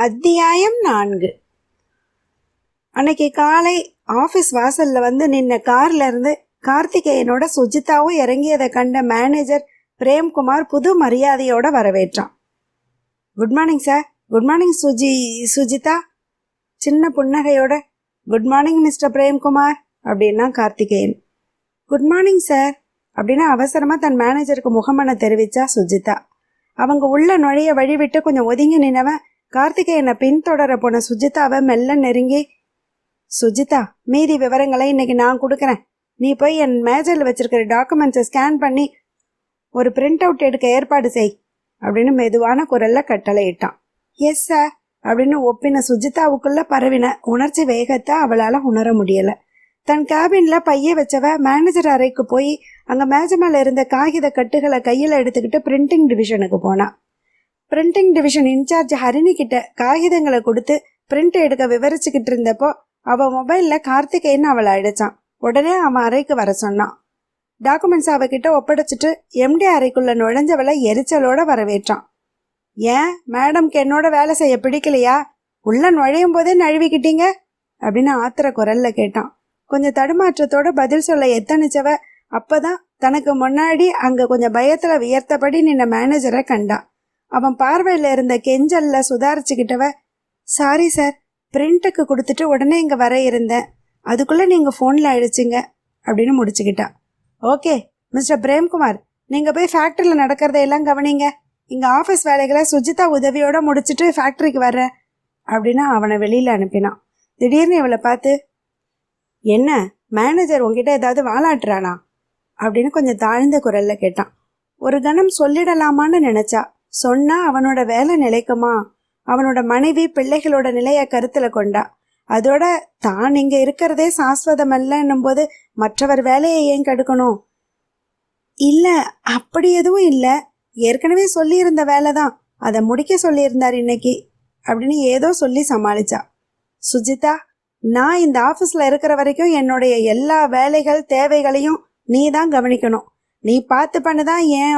அத்தியாயம் நான்கு. அன்னைக்கு காலை ஆஃபீஸ் வாசல்ல வந்து நின்ன கார்ல இருந்து கார்த்திகேயனோட சுஜிதாவும் இறங்கியதை கண்ட மேனேஜர் பிரேம்குமார் புது மரியாதையோட வரவேற்றான். Good morning sir good morning Suji Sujitha. சின்ன புன்னகையோட குட் மார்னிங் மிஸ்டர் பிரேம்குமார் அப்படின்னா கார்த்திகேயன். குட் மார்னிங் சார் அப்படின்னு அவசரமா தன் மேனேஜருக்கு முகமன தெரிவிச்சா சுஜிதா. அவங்க உள்ள நுழைய வழிவிட்டு கொஞ்சம் ஒதுங்கி நின்னவன் கார்த்திகேயனை பின்தொடர போன சுஜிதாவை மெல்ல நெருங்கி சுஜிதா மீதி விவரங்களை இன்னைக்கு நான் கொடுக்குறேன். நீ போய் என் மேஜரில் வச்சிருக்கிற டாக்குமெண்ட்ஸை ஸ்கேன் பண்ணி ஒரு பிரிண்ட் அவுட் எடுக்க ஏற்பாடு செய் அப்படின்னு மெதுவான குரல்ல கட்டளையிட்டான். எஸ் சார் அப்படின்னு ஒப்பின சுஜிதாவுக்குள்ள பரவின உணர்ச்சி வேகத்தை அவளால உணர முடியல. தன் கேபின்ல பைய வச்சவ மேனேஜர் அறைக்கு போய் அங்க மேஜ மேல இருந்த காகித கட்டுகளை கையில எடுத்துக்கிட்டு பிரிண்டிங் டிவிஷனுக்கு போனா. பிரிண்டிங் டிவிஷன் இன்சார்ஜ் ஹரிணி கிட்ட காகிதங்களை கொடுத்து பிரிண்ட் எடுக்க விவரிச்சுக்கிட்டு இருந்தப்போ அவ மொபைல்ல கார்த்திகேயன் அவளை அடிச்சான்? உடனே அவன் அறைக்கு வர சொன்னான். டாக்குமெண்ட்ஸ் அவகிட்ட ஒப்படைச்சிட்டு எம்டி அறைக்குள்ள நுழைஞ்சவளை எரிச்சலோட வரவேற்றான். ஏன்? மேடம்க்கு என்னோட வேலை செய்ய பிடிக்கலையா? உள்ள நுழையும் போதே நழுவிக்கிட்டீங்க? அப்படின்னு ஆத்திர குரல்ல கேட்டான். கொஞ்சம் தடுமாற்றத்தோட பதில் சொல்ல எத்தனிச்சவ அப்பதான் தனக்கு முன்னாடி அங்க கொஞ்சம் பயத்துல வியர்த்தபடி நின்ன மேனேஜரை கண்டான். அவன் பார்வையில் இருந்த கெஞ்சல்ல சுதாரிச்சுக்கிட்டவ சாரி சார் பிரிண்ட்டுக்கு கொடுத்துட்டு உடனே இங்கே வர இருந்தேன். அதுக்குள்ளே நீங்கள் ஃபோனில் அழிச்சிங்க அப்படின்னு முடிச்சுக்கிட்டா. ஓகே மிஸ்டர் பிரேம்குமார் நீங்கள் போய் ஃபேக்ட்ரியில் நடக்கிறதையெல்லாம் கவனிங்க. இங்கே ஆஃபீஸ் வேலைகளை சுஜிதா உதவியோடு முடிச்சுட்டு ஃபேக்ட்ரிக்கு வர்றேன் அப்படின்னு அவனை வெளியில் அனுப்பினான். திடீர்னு இவளை பார்த்து என்ன மேனேஜர் உங்ககிட்ட ஏதாவது வாலாட்டுறானா? அப்படின்னு கொஞ்சம் தாழ்ந்த குரலில் கேட்டான். ஒரு கணம் சொல்லிடலாமான்னு நினச்சா சொன்னா அவனோட வேலை நிலைக்குமா? அவனோட மனைவி பிள்ளைகளோட நிலைய கருத்துல கொண்டா. அதோட தான் இங்க இருக்கிறதே சாஸ்வதம் அல்லன்னும் போது மற்றவர் வேலையை ஏன் கெடுக்கணும்? இல்ல அப்படி எதுவும் இல்ல. ஏற்கனவே சொல்லியிருந்த வேலை தான். அதை முடிக்க சொல்லியிருந்தார் இன்னைக்கு அப்படின்னு ஏதோ சொல்லி சமாளிச்சா. சுஜிதா நான் இந்த ஆஃபீஸில் இருக்கிற வரைக்கும் என்னுடைய எல்லா வேலைகள் தேவைகளையும் நீ தான் கவனிக்கணும். நீ பார்த்து பண்ணதான் ஏன்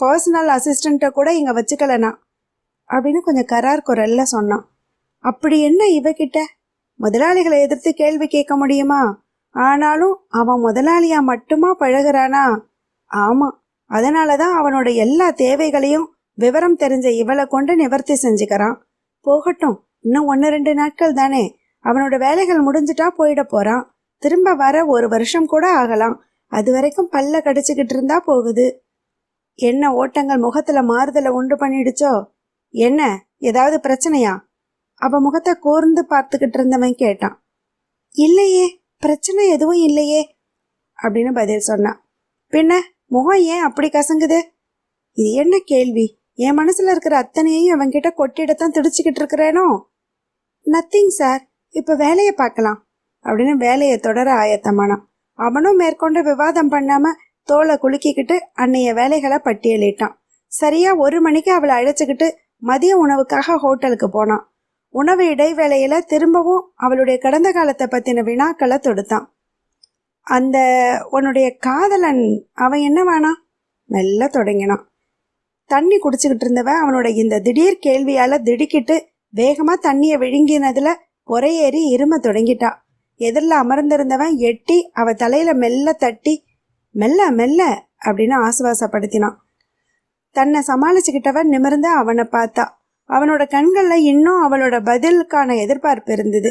பர்சனல் அசிஸ்டண்ட்டை கூட இங்கே வச்சுக்கலனா அப்படின்னு கொஞ்சம் கரார் குரல்ல சொன்னான். அப்படி என்ன இவகிட்ட? முதலாளிகளை எதிர்த்து கேள்வி கேட்க முடியுமா? ஆனாலும் அவன் முதலாளியா மட்டுமா பழகுறானா? ஆமா அதனால தான் அவனோட எல்லா தேவைகளையும் விவரம் தெரிஞ்ச இவளை கொண்டு நிவர்த்தி செஞ்சுக்கிறான். போகட்டும் இன்னும் ஒன்று ரெண்டு நாட்கள் தானே. அவனோட வேலைகள் முடிஞ்சிட்டா போயிட போறான். திரும்ப வர ஒரு வருஷம் கூட ஆகலாம். அது வரைக்கும் பல்ல கடிச்சுக்கிட்டு இருந்தா போகுது. என்ன ஓட்டங்கள் முகத்துல மாறுதலை உண்டு பண்ணிடுச்சோ? என்ன? ஏதாவது பிரச்சனையா? அவ முகத்தை கூர்ந்து பார்த்துக்கிட்டு இருந்தவன் கேட்டான். இல்லையே பிரச்சனை எதுவும் இல்லையே அப்படின்னு பதில் சொன்னான். பின்ன முகம் ஏன் அப்படி கசங்குது? இது என்ன கேள்வி? என் மனசுல இருக்கிற அத்தனையையும் அவன்கிட்ட கொட்டிடத்தான் திடிச்சுக்கிட்டு இருக்கிறேனோ? நத்திங் சார் இப்ப வேலையை பார்க்கலாம் அப்படின்னு வேலையை தொடர ஆயத்தமானான். அவனும் மேற்கொண்டு விவாதம் பண்ணாம தோலை குலுக்கிக்கிட்டு அன்னைய வேலைகளை பட்டியலிட்டான். சரியா ஒரு மணிக்கு அவளை அழைச்சிக்கிட்டு மதிய உணவுக்காக ஹோட்டலுக்கு போனான். உணவு இடைவேளையில திரும்பவும் அவளுடைய கடந்த காலத்தை பத்தின வினாக்களை தொடுத்தான். அந்த உன்னுடைய காதலன் அவன் என்ன வேணா? மெல்ல தொடங்கினான். தண்ணி குடிச்சுக்கிட்டு இருந்தவன் அவனோட இந்த திடீர் கேள்வியால திடுக்கிட்டு வேகமா தண்ணியை விழுங்கினதுல ஏறி இரும தொடங்கிட்டா. எதிரில் அமர்ந்திருந்தவன் எட்டி அவ தலையில மெல்ல தட்டி மெல்ல மெல்ல அப்படின்னு ஆசுவாசப்படுத்தினான். தன்னை சமாளிச்சுக்கிட்டவன் நிமிர்ந்து அவனை பார்த்தா. அவனோட கண்களில் இன்னும் அவளோட பதிலுக்கான எதிர்பார்ப்பு இருந்தது.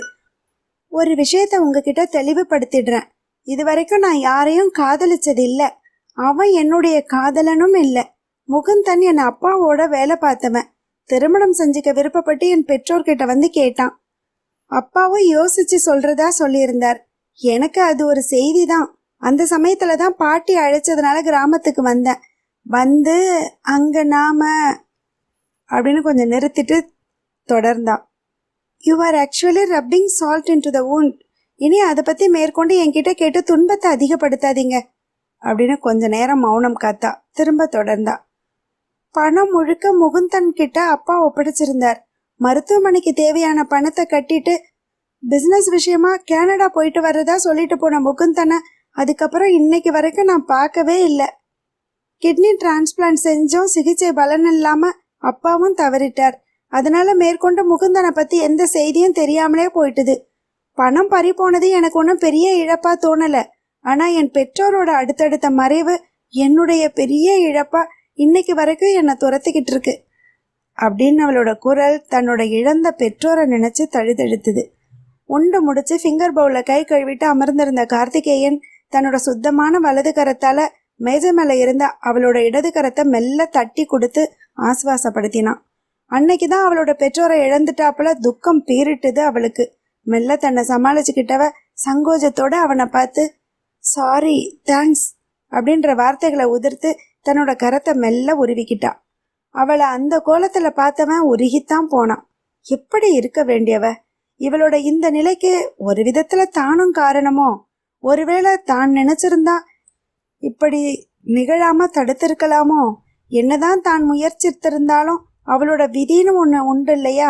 ஒரு விஷயத்த உங்ககிட்ட தெளிவுபடுத்திடுறேன். இது வரைக்கும் நான் யாரையும் காதலிச்சது இல்லை அவன் என்னுடைய காதலனும் இல்லை. முகுந்தன் என் அப்பாவோட வேலை பார்த்தவன். திருமணம் செஞ்சுக்க விருப்பப்பட்டு என் பெற்றோர்கிட்ட வந்து கேட்டான். அப்பாவும் யோசிச்சு சொல்றதா சொல்லியிருந்தார். எனக்கு அது ஒரு செய்தி தான் அந்த சமயத்தில் தான் பாட்டி அழைச்சதுனால கிராமத்துக்கு வந்தேன். வந்து அங்கே நாம அப்படின்னு கொஞ்சம் நிறுத்திட்டு தொடர்ந்தான் you are actually rubbing salt into the wound. இனி அதை பற்றி மேற்கொண்டு என்கிட்ட கேட்டு துன்பத்தை அதிகப்படுத்தாதீங்க. அப்படின்னு கொஞ்ச நேரம் மௌனம் காத்தா. திரும்ப தொடர்ந்தா. பணம் முழுக்க முகுந்தன் கிட்ட அப்பா ஒப்படைச்சிருந்தார். மருத்துவமனைக்கு தேவையான பணத்தை கட்டிட்டு பிஸ்னஸ் விஷயமா கனடா போயிட்டு வர்றதா சொல்லிட்டு போன முகுந்தனை அதுக்கப்புறம் இன்னைக்கு வரைக்கும் நான் பார்க்கவே இல்லை. கிட்னி டிரான்ஸ்பிளான்ட் செஞ்சும் சிகிச்சை பலன் இல்லாமல் அப்பாவும் தவறிட்டார். அதனால மேற்கொண்டு முகுந்தனை பற்றி எந்த செய்தியும் தெரியாமலே போயிட்டுது. பணம் பறி போனது எனக்கு ஒன்றும் பெரிய இழப்பாக தோணலை. ஆனால் என் பெற்றோரோட அடுத்தடுத்த மறைவு என்னுடைய பெரிய இழப்பாக இன்னைக்கு வரைக்கும் என்னை துரத்திக்கிட்டு இருக்கு. அப்படின்னு அவளோட குரல் தன்னோட இழந்த பெற்றோரை நினைச்சு தழுதழுத்துது. உண்டு முடிச்சு ஃபிங்கர் பவுலில் கை கழுவிட்டு அமர்ந்திருந்த கார்த்திகேயன் தன்னோட சுத்தமான வலது கரத்தால மேஜை மேல இருந்த அவளோட இடது கரத்தை மெல்ல தட்டி கொடுத்து ஆசுவாசப்படுத்தினான். அன்னைக்கு தான் அவளோட பெற்றோரை இழந்துட்டாப்புல துக்கம் பீரிட்டுது அவளுக்கு. மெல்ல தன்னை சமாளிச்சுக்கிட்டவ சங்கோஜத்தோட அவனை பார்த்து சாரி தேங்க்ஸ் அப்படின்ற வார்த்தைகளை உதிர்த்து தன்னோட கரத்தை மெல்ல உருவிக்கிட்டா. அவளை அந்த கோலத்துல பார்த்தவன் உருகித்தான் போனான். எப்படி இருக்க வேண்டியவ? இவளோட இந்த நிலைக்கு ஒரு விதத்துல தானும் காரணமோ? ஒருவேளை தான் நினைச்சிருந்தா இப்படி நிகழாம தடுத்திருக்கலாமோ? என்னதான் தான் முயற்சித்திருந்தாலும் அவளோட விதின்னு ஒன்று உண்டு இல்லையா?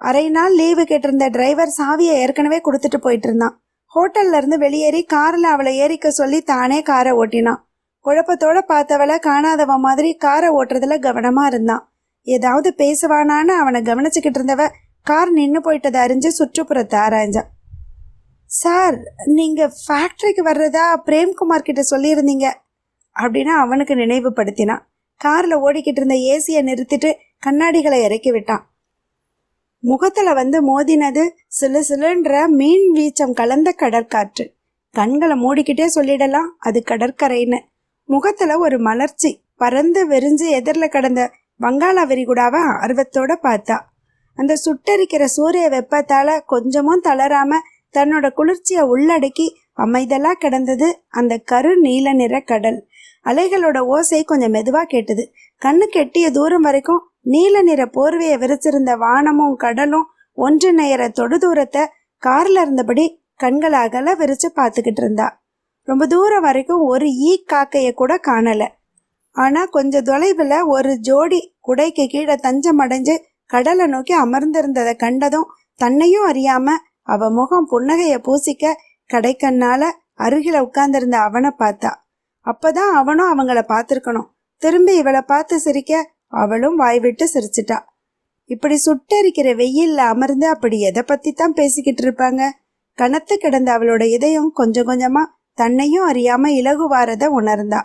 அரை நாள் லீவு கேட்டிருந்த டிரைவர் சாவியை ஏற்கனவே கொடுத்துட்டு போயிட்டு இருந்தான் ஹோட்டல்ல இருந்து வெளியேறி காரில் அவளை ஏறிக்க சொல்லி தானே காரை ஓட்டினான். குழப்பத்தோட பார்த்தவளை காணாதவ மாதிரி காரை ஓட்டுறதுல கவனமா இருந்தான். ஏதாவது பேசுவானான்னு அவனை கவனிச்சுக்கிட்டு இருந்தவ கார் நின்று போயிட்டதை அறிஞ்சு சுற்றுப்புறத்தை ஆராய்ஞ்சா. சார் நீங்கள் ஃபேக்ட்ரிக்கு வர்றதா பிரேம்குமார் கிட்ட சொல்லியிருந்தீங்க. அப்படின்னு அவனுக்கு நினைவுபடுத்தினான். காரில் ஓடிக்கிட்டு இருந்த ஏசியை நிறுத்திட்டு கண்ணாடிகளை இறக்கி விட்டான். முகத்தில் வந்து மோதினது சிலு சிலுன்ற மீன் வீச்சம் கலந்த கடற்காற்று. கண்களை மூடிக்கிட்டே சொல்லிடலாம் அது கடற்கரைன்னு. முகத்தில் ஒரு மலர்ச்சி பறந்து வெறிஞ்சு எதிரில் கடந்த வங்காள விரிகுடாவை ஆர்வத்தோட பார்த்தா. அந்த சுட்டரிக்கிற சூரிய வெப்பத்தால் கொஞ்சமும் தளராமல் தன்னோட குளிர்ச்சியை உள்ளடக்கி அமைதலா கிடந்தது அந்த கரு நீல நிற கடல். அலைகளோட ஓசை கொஞ்சம் மெதுவா கேட்டது. கண்ணு கெட்டிய தூரம் வரைக்கும் நீல நிற போர்வையை விரிச்சிருந்த வானமும் கடலும் ஒன்று நேர தொடு தூரத்தை கார்ல இருந்தபடி கண்கள் அகல விரிச்சு பார்த்துக்கிட்டு இருந்தா. ரொம்ப தூரம் வரைக்கும் ஒரு ஈ காக்கைய கூட காணல. ஆனா கொஞ்சம் தொலைவில் ஒரு ஜோடி குடைக்கு கீழே தஞ்சம் அடைஞ்சு கடலை நோக்கி அமர்ந்திருந்ததை கண்டதும் தன்னையும் அறியாம அவ முகம் புன்னகைய பூசிக்க கடைக்கண்ணால அருகில உட்கார்ந்திருந்த அவனை பார்த்தா. அப்பதான் அவனும் அவங்கள பார்த்துருக்கணும். திரும்பி இவளை பார்த்து சிரிக்க அவளும் வாய் விட்டு சிரிச்சிட்டா. இப்படி சுட்டரிக்கிற வெயில்ல அமர்ந்து அப்படி எதை பத்தி தான் பேசிக்கிட்டு இருப்பாங்க? கனத்து கிடந்த அவளோட இதயம் கொஞ்சம் கொஞ்சமா தன்னையும் அறியாம இலகுவாரத உணர்ந்தா.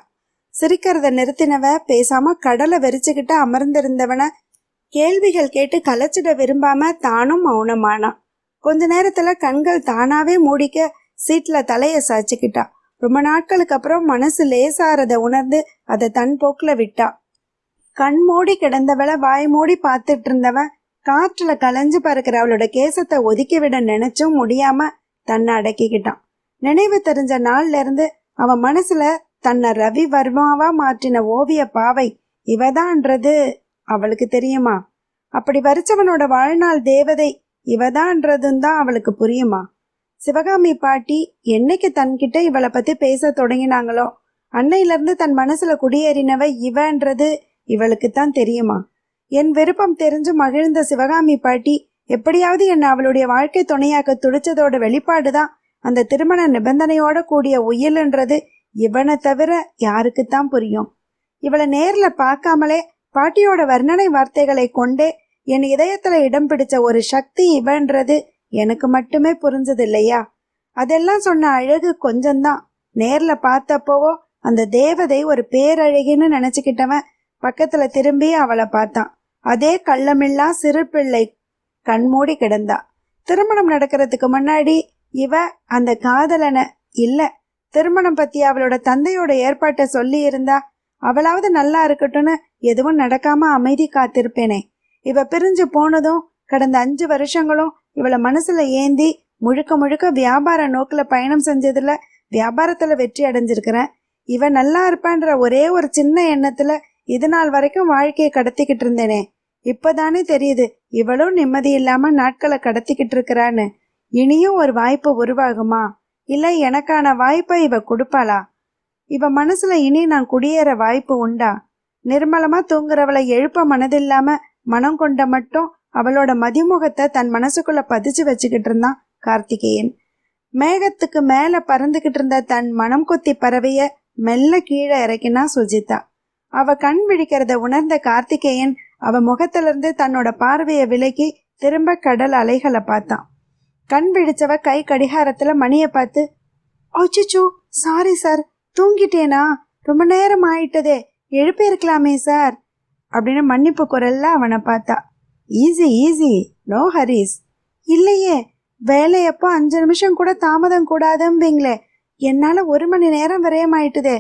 சிரிக்கிறத நிறுத்தினவ பேசாம கடலை வெறிச்சுக்கிட்டு அமர்ந்திருந்தவன கேள்விகள் கேட்டு கலைச்சிட விரும்பாம தானும் மௌனமானான் கொஞ்ச நேரத்துல கண்கள் தானாவே மூடிக்க சீட்ல தலைய சாய்ச்சிக்கிட்டா. ரொம்ப நாட்களுக்கு அப்புறம் மனசு லேசாரத உணர்ந்து அதை தன் போக்குல விட்டா. கண் மூடி கிடந்தவளை வாய் மூடி பார்த்துட்டு இருந்தவன் காற்றுல கலைஞ்சு பறக்கிற அவளோட கேசத்தை ஒதுக்கி விட நினைச்சும் முடியாம தன்னை அடக்கிக்கிட்டான். நினைவு தெரிஞ்ச நாள்ல இருந்து அவன் மனசுல தன்னை ரவி வர்மாவா மாற்றின ஓவிய பாவை இவதான்றது அவளுக்கு தெரியுமா? அப்படி வரிச்சவனோட வாழ்நாள் தேவதை இவதான்றதும் தான் அவளுக்கு புரியுமா? சிவகாமி பாட்டி என்னைக்கு தன்கிட்ட இவளை பத்தி பேச தொடங்கினாங்களோ? அன்னையிலேருந்து தன் மனசுல குடியேறினவ இவன்றது இவளுக்கு தான் தெரியுமா? என் விருப்பம் தெரிஞ்சு மகிழ்ந்த சிவகாமி பாட்டி எப்படியாவது என்னை அவளுடைய வாழ்க்கை துணையாக்க துடிச்சதோட வெளிப்பாடுதான் அந்த திருமண நிபந்தனையோட கூடிய உயில்ன்றது இவனை தவிர யாருக்குத்தான் புரியும். இவளை நேர்ல பார்க்காமலே பாட்டியோட வர்ணனை வார்த்தைகளை கொண்டே என் இதயத்துல இடம் பிடிச்ச ஒரு சக்தி இவன்றது எனக்கு மட்டுமே புரிஞ்சது இல்லையா அதெல்லாம் சொன்ன அழகு கொஞ்சம்தான். நேர்ல பார்த்தப்போவோ அந்த தேவதை ஒரு பேரழகின்னு நினைச்சுக்கிட்டவன் பக்கத்துல திரும்பி அவளை பார்த்தான். அதே கள்ளமில்லா சிறு பிள்ளை கண்மூடி கிடந்தா. திருமணம் நடக்கிறதுக்கு முன்னாடி இவ அந்த காதலனை இல்ல திருமணம் பத்தி அவளோட தந்தையோட ஏற்பாட்டை சொல்லி இருந்தா அவளாவது நல்லா இருக்கட்டும்னு எதுவும் நடக்காம அமைதி காத்திருப்பேனே. இவ பிரிஞ்சு போனதும் கடந்த அஞ்சு வருஷங்களும் இவளை மனசுல ஏந்தி முழுக்க முழுக்க வியாபார நோக்கில் பயணம் செஞ்சதுல வியாபாரத்துல வெற்றி அடைஞ்சிருக்கிறேன். இவன் நல்லா இருப்பான்ற ஒரே ஒரு சின்ன எண்ணத்துல இது நாள் வரைக்கும் வாழ்க்கையை கடத்திக்கிட்டு இருந்தேனே. இப்பதானே தெரியுது இவளும் நிம்மதி இல்லாம நாட்களை கடத்திக்கிட்டு இருக்கிறான்னு. இனியும் ஒரு வாய்ப்பு உருவாகுமா? இல்ல எனக்கான வாய்ப்பை இவ கொடுப்பாளா? இவ மனசுல இனி நான் குடியேற வாய்ப்பு உண்டா? நிர்மலமா தூங்குறவளை எழுப்ப மனதில்லாம மனம் கொண்ட மட்டும் அவளோட மதிமுகத்தை தன் மனசுக்குள்ள பதிச்சு வச்சுக்கிட்டு இருந்தான் கார்த்திகேயன். மேகத்துக்கு மேல பறந்துகிட்டு இருந்த தன் மனம் கொத்தி பறவைய மெல்ல கீழே இறக்கினா சுஜிதா. அவ கண் விழிக்கிறத உணர்ந்த கார்த்திகேயன் அவ முகத்துல இருந்து தன்னோட பார்வையை விலக்கி திரும்ப கடல் அலைகளை பார்த்தான். கண் விழிச்சவ கை கடிகாரத்துல மணியை பார்த்து அச்சோ சாரி சார் தூங்கிட்டேனா? ரொம்ப நேரம் ஆயிட்டதே எழுப்பியிருக்கலாமே சார் அப்படின்னு மன்னிப்பு குரல்ல அவனை பார்த்தா ஈஸி ஈஸி நோ ஹரிஸ் இல்லையே வேலையப்போ அஞ்சு நிமிஷம் கூட தாமதம் கூடாதும்பீங்களே என்னால ஒரு மணி நேரம் விரயமாயிட்டுதே.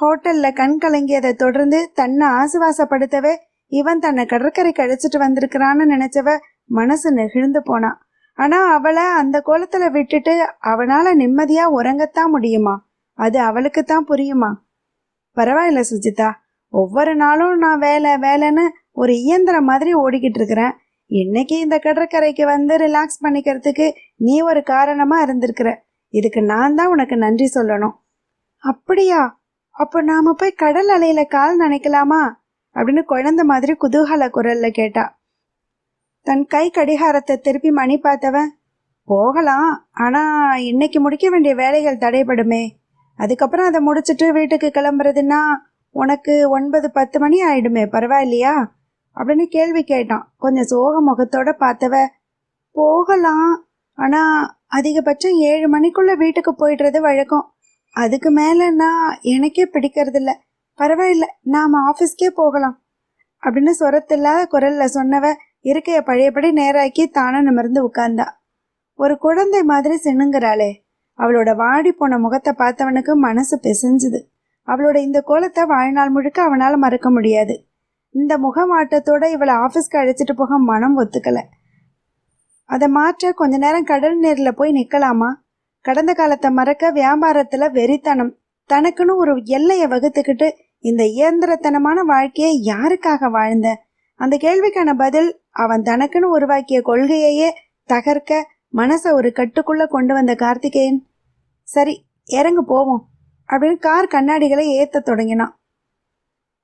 ஹோட்டல்ல கண் கலங்கியதை தொடர்ந்து தன்னை ஆசுவாசப்படுத்தவே இவன் தன்னை கடற்கரைக்கு அழைச்சிட்டு வந்திருக்கிறான்னு நினைச்சவ மனசு நெகிழ்ந்து போனான் ஆனா அவளை அந்த கோலத்துல விட்டுட்டு அவனால நிம்மதியா உறங்கத்தான் முடியுமா? அது அவளுக்கு தான் புரியுமா? பரவாயில்ல சுஜிதா ஒவ்வொரு நாளும் நான் வேலை வேலைன்னு ஒரு இயந்திரம் மாதிரி ஓடிக்கிட்டு இருக்கிறேன். இன்னைக்கு இந்த கடற்கரைக்கு வந்து ரிலாக்ஸ் பண்ணிக்கிறதுக்கு நீ ஒரு காரணமாக இருந்திருக்கிற. இதுக்கு நான் தான் உனக்கு நன்றி சொல்லணும். அப்படியா? அப்போ நாம போய் கடல் அலையில கால் நினைக்கலாமா? அப்படின்னு குழந்த மாதிரி குதூகல குரல்ல கேட்டா. தன் கை கடிகாரத்தை திருப்பி மணி பார்த்தவன் போகலாம். ஆனால் இன்னைக்கு முடிக்க வேண்டிய வேலைகள் தடைபடுமே. அதுக்கப்புறம் அதை முடிச்சிட்டு வீட்டுக்கு கிளம்புறதுன்னா உனக்கு ஒன்பது பத்து மணி ஆயிடுமே பரவாயில்லையா? அப்படின்னு கேள்வி கேட்டான். கொஞ்சம் சோக முகத்தோட பார்த்தவ போகலாம். ஆனா அதிகபட்சம் ஏழு மணிக்குள்ள வீட்டுக்கு போயிடுறது வழக்கம். அதுக்கு மேலன்னா எனக்கே பிடிக்கிறது இல்ல பரவாயில்ல நாம ஆஃபீஸ்க்கே போகலாம். அப்படின்னு சொரத்தில்லாத குரல்ல சொன்னவ இருக்கைய பழையபடி நேராக்கி தானே நிமிர்ந்து உட்கார்ந்தா. ஒரு குழந்தை மாதிரி சினுங்குறாளே. அவளோட வாடி போன முகத்தை பார்த்தவனுக்கு மனசு பிசைஞ்சுது. அவளோட இந்த கோலத்தை வாழ்நாள் முழுக்க அவனால் மறக்க முடியாது. இந்த முகமாட்டத்தோட இவளை ஆஃபீஸ்க்கு அழைச்சிட்டு போக மனம் ஒத்துக்கலை. அதை மாற்ற கொஞ்ச நேரம் கடல் நேரில் போய் நிற்கலாமா கடந்த காலத்தை மறக்க வியாபாரத்தில் வெறித்தனம். தனக்குன்னு ஒரு எல்லையை வகுத்துக்கிட்டு இந்த இயந்திரத்தனமான வாழ்க்கையை யாருக்காக வாழ்ந்த? அந்த கேள்விக்கான பதில் அவன் தனக்குன்னு உருவாக்கிய கொள்கையையே தகர்க்க மனசை ஒரு கட்டுக்குள்ளே கொண்டு வந்த கார்த்திகேயன். சரி இறங்கு போவோம். அப்படின்னு கார் கண்ணாடிகளை ஏத்த தொடங்கினான்.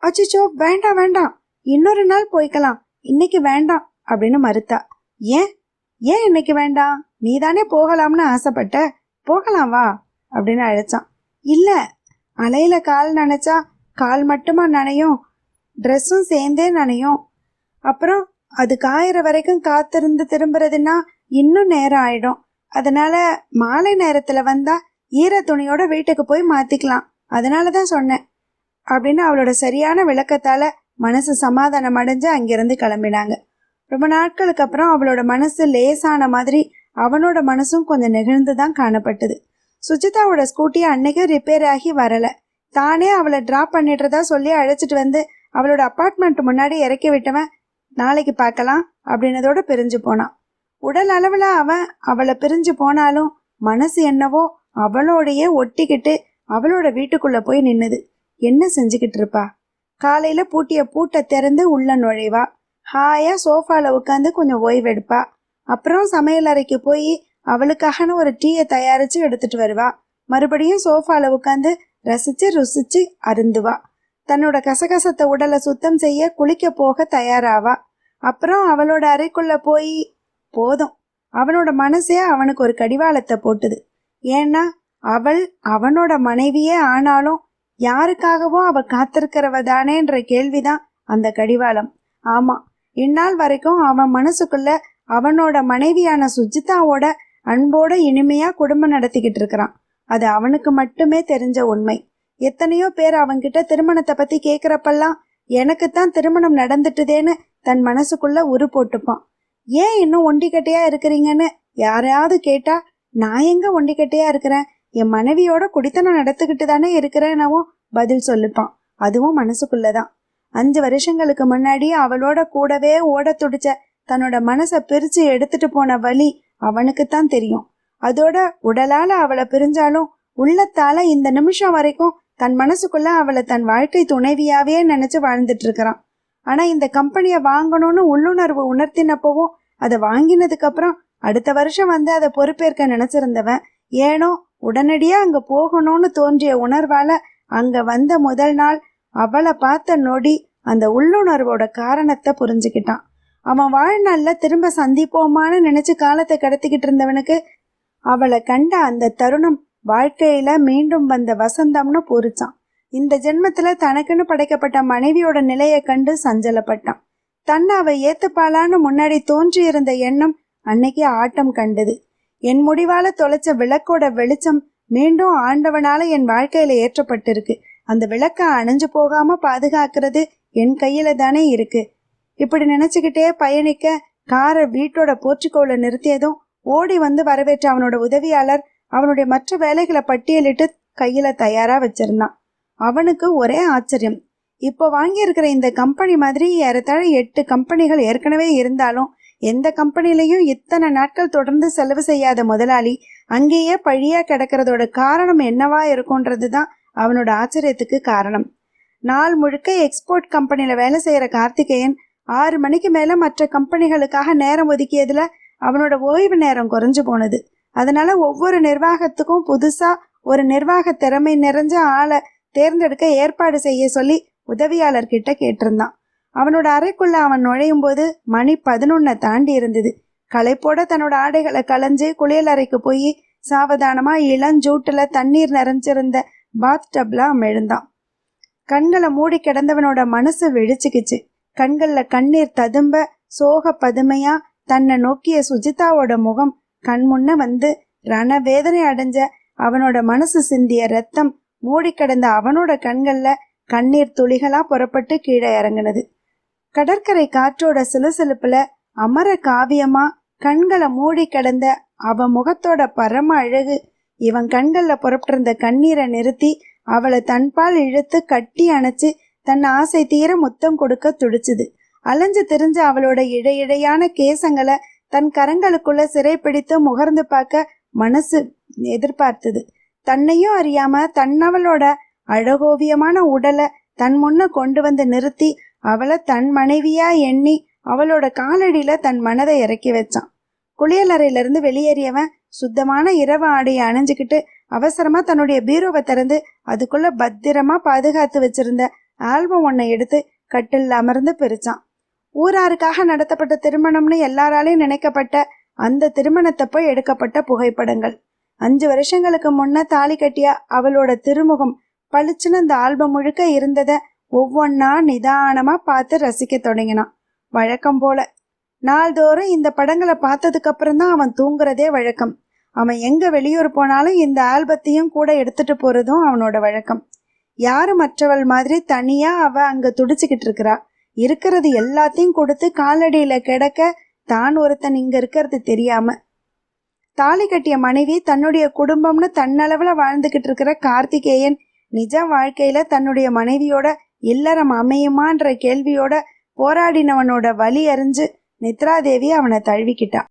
அச்சோ வேண்டாம் வேண்டாம் இன்னொரு நாள் போய்க்கலாம் இன்னைக்கு வேண்டாம் அப்படின்னு மறுத்தா. ஏன்? ஏன் இன்னைக்கு வேண்டாம்? நீ தானே போகலாம்னு ஆசைப்பட்ட போகலாம் வா அப்படின்னு அழைச்சான். இல்ல அலையில கால் நனைச்சா கால் மட்டுமா நனையும் ட்ரெஸ்ஸும் சேர்ந்தே நனையும். அப்புறம் அது காயிற வரைக்கும் காத்திருந்து திரும்புறதுன்னா இன்னும் நேரம் ஆயிடும். அதனால மாலை நேரத்துல வந்தா ஈர துணியோட வீட்டுக்கு போய் மாத்திக்கலாம். அதனால தான் சொன்னேன். அப்படின்னு அவளோட சரியான விளக்கத்தால மனசு சமாதானம் அடைஞ்சு அங்கிருந்து கிளம்பினாங்க. ரொம்ப நாட்களுக்கு அப்புறம் அவளோட மனசு லேசான மாதிரி அவனோட மனசும் கொஞ்சம் நெகிழ்ந்து தான் காணப்பட்டது. சுஜிதாவோட ஸ்கூட்டி அன்னைக்கும் ரிப்பேர் ஆகி வரல. தானே அவளை டிராப் பண்ணிடுறதா சொல்லி அழைச்சிட்டு வந்து அவளோட அப்பார்ட்மெண்ட் முன்னாடி இறக்கி விட்டவன் நாளைக்கு பார்க்கலாம் அப்படின்னதோட பிரிஞ்சு போனான். உடல் அளவில் அவன் அவளை பிரிஞ்சு போனாலும் மனசு என்னவோ அவளோடையே ஒட்டிக்கிட்டு அவளோட வீட்டுக்குள்ள போய் நின்னுது. என்ன செஞ்சுக்கிட்டு இருப்பா? காலையில பூட்டிய பூட்டை திறந்து உள்ள நுழைவா. ஹாயா சோஃபால உட்காந்து கொஞ்சம் ஓய்வெடுப்பா. அப்புறம் சமையல் அறைக்கு போய் அவளுக்காகனு ஒரு டீயை தயாரிச்சு எடுத்துட்டு வருவா. மறுபடியும் சோஃபால உட்காந்து ரசிச்சு ருசிச்சு அருந்துவா. தன்னோட கசகசத்தை உடலை சுத்தம் செய்ய குளிக்க போக தயாராவா. அப்புறம் அவளோட அறைக்குள்ள போய் போதும். அவனோட மனசே அவனுக்கு ஒரு கடிவாளத்தை போட்டுது. ஏன்னா அவள் அவனோட மனைவியே ஆனாலும் யாருக்காகவோ அவ காத்திருக்கிறவ தானேன்ற கேள்விதான் அந்த கடிவாளம். ஆமா இந்நாள் வரைக்கும் அவன் மனசுக்குள்ள அவனோட மனைவியான சுஜிதாவோட அன்போட இனிமையா குடும்பம் நடத்திக்கிட்டு இருக்கிறான். அது அவனுக்கு மட்டுமே தெரிஞ்ச உண்மை. எத்தனையோ பேர் அவன்கிட்ட திருமணத்தை பத்தி கேக்குறப்பெல்லாம் எனக்குத்தான் திருமணம் நடந்துட்டுதேன்னு தன் மனசுக்குள்ள உரு போட்டுப்பான். ஏன் இன்னும் ஒண்டிக்கட்டையா இருக்கிறீங்கன்னு யாரையாவது கேட்டா நான் எங்க ஒண்டிக்கட்டையா இருக்கிறேன்? என் மனைவியோட குடித்தனம் நடத்துக்கிட்டு தானே இருக்கிறேனவோ? பதில் சொல்லுப்பான். அதுவும் மனசுக்குள்ளதான். அஞ்சு வருஷங்களுக்கு முன்னாடி அவளோட கூடவே ஓட துடிச்ச தன்னோட மனசை பிரிச்சு எடுத்துட்டு போன வழி அவனுக்குத்தான் தெரியும். அதோட உடலால அவளை பிரிஞ்சாலும் உள்ளத்தால இந்த நிமிஷம் வரைக்கும் தன் மனசுக்குள்ள அவளை தன் வாழ்க்கை துணைவியாவே நினைச்சு வாழ்ந்துட்டு இருக்கிறான். ஆனா இந்த கம்பெனியை வாங்கணும்னு உள்ளுணர்வு உணர்த்தினப்பவும் அதை வாங்கினதுக்கு அப்புறம் அடுத்த வருஷம் வந்து அதை பொறுப்பேற்க நினைச்சிருந்தவன் ஏனோ உடனடியாக அங்கே போகணும்னு தோன்றிய உணர்வால் அங்கே வந்த முதல் நாள் அவளை பார்த்த நொடி அந்த உள்ளுணர்வோட காரணத்தை புரிஞ்சுக்கிட்டான். அவன் வாழ்நாளில் திரும்ப சந்திப்போமான்னு நினச்சி காலத்தை கடத்திக்கிட்டு இருந்தவனுக்கு அவளை கண்ட அந்த தருணம் வாழ்க்கையில் மீண்டும் வந்த வசந்தம்னு பூரிச்சான் இந்த ஜென்மத்தில் தனக்குன்னு படைக்கப்பட்ட மனைவியோட நிலையை கண்டு சஞ்சலப்பட்டான். தன்னை அவள் ஏத்துப்பாளான்னு முன்னாடி தோன்றியிருந்த எண்ணம் அன்னைக்கு ஆட்டம் கண்டது. என் முடிவால தொலைச்ச விளக்கோட வெளிச்சம் மீண்டும் ஆண்டவனால என் வாழ்க்கையில ஏற்றப்பட்டிருக்கு. அந்த விளக்க அணைஞ்சு போகாம பாதுகாக்கிறது என் கையில தானே இருக்கு. இப்படி நினைச்சுக்கிட்டே பயணிக்க காரை வீட்டோட போர்ச்சிக்கோல நிறுத்தியதும் ஓடி வந்து வரவேற்ற அவனோட உதவியாளர் அவனுடைய மற்ற வேலைகளை பட்டியலிட்டு கையில தயாரா வச்சிருந்தான். அவனுக்கு ஒரே ஆச்சரியம். இப்போ வாங்கியிருக்கிற இந்த கம்பெனி மாதிரி ஏறத்தாழ எட்டு கம்பெனிகள் ஏற்கனவே இருந்தாலும் எந்த கம்பெனிலையும் இத்தனை நாட்கள் தொடர்ந்து செலவு செய்யாத முதலாளி அங்கேயே பழியா கிடக்கிறதோட காரணம் என்னவா இருக்கும்ன்றது தான் அவனோட ஆச்சரியத்துக்கு காரணம். நாள் முழுக்க எக்ஸ்போர்ட் கம்பெனியில் வேலை செய்யற கார்த்திகேயன் ஆறு மணிக்கு மேல மற்ற கம்பெனிகளுக்காக நேரம் ஒதுக்கியதுல அவனோட ஓய்வு நேரம் குறைஞ்சு போனது. அதனால ஒவ்வொரு நிர்வாகத்துக்கும் புதுசா ஒரு நிர்வாக திறமை நிறைஞ்ச ஆளை தேர்ந்தெடுக்க ஏற்பாடு செய்ய சொல்லி உதவியாளர்கிட்ட கேட்டிருந்தான். அவனோட அறைக்குள்ள அவன் நுழையும் போது மணி பதினொன்ன தாண்டி இருந்தது. களைப்போட தன்னோட ஆடைகளை களைஞ்சு குளியல் அறைக்கு போய் சாவதானமா இளஞ்சூட்டுல தண்ணீர் நிறைஞ்சிருந்த பாத் டப்ல அவன் எழுந்தான். கண்களை மூடி கிடந்தவனோட மனசு வெடிச்சுக்கிச்சு. கண்கள்ல கண்ணீர் ததும்ப சோக பதுமையா தன்னை நோக்கிய சுஜிதாவோட முகம் கண் முன்ன வந்து ரணவேதனை அடைஞ்ச அவனோட மனசு சிந்திய ரத்தம் மூடி கிடந்த அவனோட கண்கள்ல கண்ணீர் துளிகளா புறப்பட்டு கீழே இறங்குனது. கடற்கரை காற்றோட சிலுசிலுப்புல அமர காவியமா கண்களை மூடி கிடந்த அவ முகத்தோட பரம அழகு. இவன் கண்கள்ல புறப்பட்டிருந்த கண்ணீரை நிறுத்தி அவளை தன்பால் இழுத்து கட்டி அணைச்சு தன் ஆசை தீர முத்தம் கொடுக்க துடிச்சுது. அலைஞ்சு திரிஞ்ச அவளோட இழையிழையான கேசங்களை தன் கரங்களுக்குள்ள சிறைப்பிடித்து முகர்ந்து பார்க்க மனசு எதிர்பார்த்தது. தன்னையும் அறியாம தன்னவளோட அழகோவியமான உடலை தன் முன்ன கொண்டு வந்து நிறுத்தி அவளை தன் மனைவியா எண்ணி அவளோட காலடியில தன் மனதை இறக்கி வச்சான். குளியலறையில இருந்து வெளியேறியவன் சுத்தமான இரவு ஆடையை அணிஞ்சுக்கிட்டு அவசரமா தன்னுடைய பீரோவை திறந்து அதுக்குள்ள பத்திரமா பாதுகாத்து வச்சிருந்த ஆல்பம் ஒன்னை எடுத்து கட்டில் அமர்ந்து பிரிச்சான். ஊராருக்காக நடத்தப்பட்ட திருமணம்னு எல்லாராலையும் நினைக்கப்பட்ட அந்த திருமணத்தப்போ எடுக்கப்பட்ட புகைப்படங்கள். அஞ்சு வருஷங்களுக்கு முன்ன தாலி கட்டிய அவளோட திருமுகம் பளிச்சுன்னு அந்த ஆல்பம் முழுக்க இருந்ததை ஒவ்வொன்னா நிதானமா பார்த்து ரசிக்க தொடங்கினான். வழக்கம் போல நாள்தோறும் இந்த படங்களை பார்த்ததுக்கு அப்புறம் தான் அவன் தூங்குறதே வழக்கம். அவன் எங்க வெளியூர் போனாலும் இந்த ஆல்பத்தையும் கூட எடுத்துட்டு போறதும் அவனோட வழக்கம். யாரு மற்றவள் மாதிரி தனியா அவ அங்க துடிச்சுக்கிட்டு இருக்கிறா? இருக்கிறது எல்லாத்தையும் கொடுத்து காலடியில கிடக்க தான் ஒருத்தன் இங்க இருக்கிறது தெரியாம. தாலி கட்டிய மனைவி தன்னுடைய குடும்பம்னு தன்னளவுல வாழ்ந்துகிட்டு இருக்கிற கார்த்திகேயன் நிஜ வாழ்க்கையில தன்னுடைய மனைவியோட இல்லறம் அமையுமான்ற கேள்வியோட போராடினவனோட வலி அறிஞ்சு நித்ராதேவி அவனை தழுவிக்கிட்டான்